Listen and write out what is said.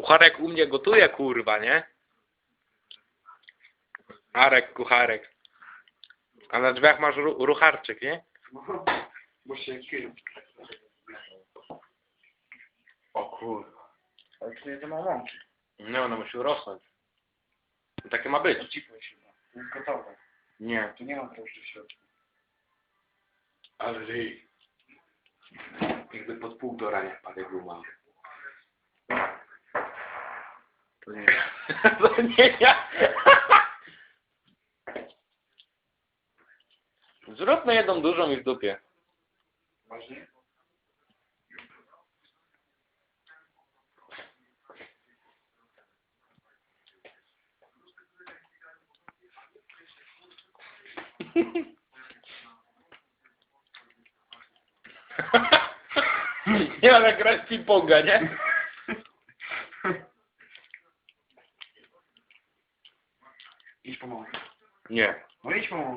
Kucharek u mnie gotuje, kurwa, nie? Arek, kucharek. A na drzwiach masz ru rucharczyk, nie? Bo się kieruj. O kurwa. Ale to nie ma łączy. Nie, ona musi rosnąć. Takie ma być. Ciepło się ma. To jest gotowe. Nie. Tu nie ma drożdży w środku. Ale ryj. Jakby pod półtora nie wpadł guma. To nie To nie ja. Zróbmy jedną dużą i w dupie. Ważnie? Nie, ale grać ping-ponga, nie? Річ помогла. Ні. Річ помогла.